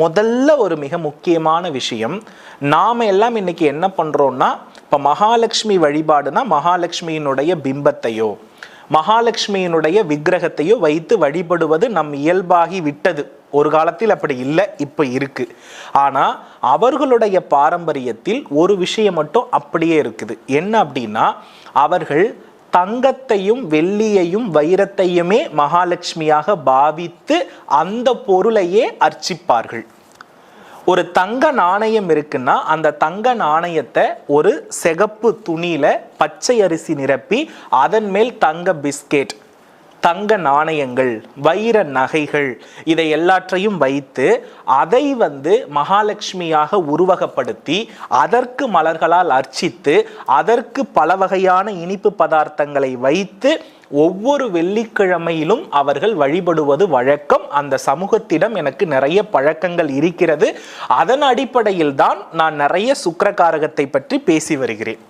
முதல்ல ஒரு மிக முக்கியமான விஷயம் நாம எல்லாம் இன்னைக்கு என்ன பண்ணுறோன்னா இப்போ மகாலட்சுமி வழிபாடுனா மகாலட்சுமியினுடைய பிம்பத்தையோ மகாலட்சுமியினுடைய விக்கிரகத்தையோ வைத்து வழிபடுவது நம் இயல்பாகி விட்டது. ஒரு காலத்தில் அப்படி இல்லை இப்போ இருக்கு. ஆனால் அவர்களுடைய பாரம்பரியத்தில் ஒரு விஷயம் மட்டும் அப்படியே இருக்குது. என்ன அப்படின்னா அவர்கள் தங்கத்தையும் வெள்ளியையும் வைரத்தையுமே மகாலட்சுமியாக பாவித்து அந்த பொருளையே அர்ச்சிப்பார்கள். ஒரு தங்க நாணயம் இருக்குன்னா அந்த தங்க நாணயத்தை ஒரு சிகப்பு துணியில பச்சை அரிசி நிரப்பி அதன் மேல் தங்க பிஸ்கெட் தங்க நாணயங்கள் வைர நகைகள் இதை எல்லாற்றையும் வைத்து அதை வந்து மகாலட்சுமியாக உருவகப்படுத்தி அதற்கு மலர்களால் அர்ச்சித்து அதற்கு பல வகையான இனிப்பு பதார்த்தங்களை வைத்து ஒவ்வொரு வெள்ளிக்கிழமையிலும் அவர்கள் வழிபடுவது வழக்கம். அந்த சமூகத்திடம் எனக்கு நிறைய பழக்கங்கள் இருக்கிறது. அதன் அடிப்படையில் தான் நான் நிறைய சுக்கரகாரகத்தை பற்றி பேசி வருகிறேன்.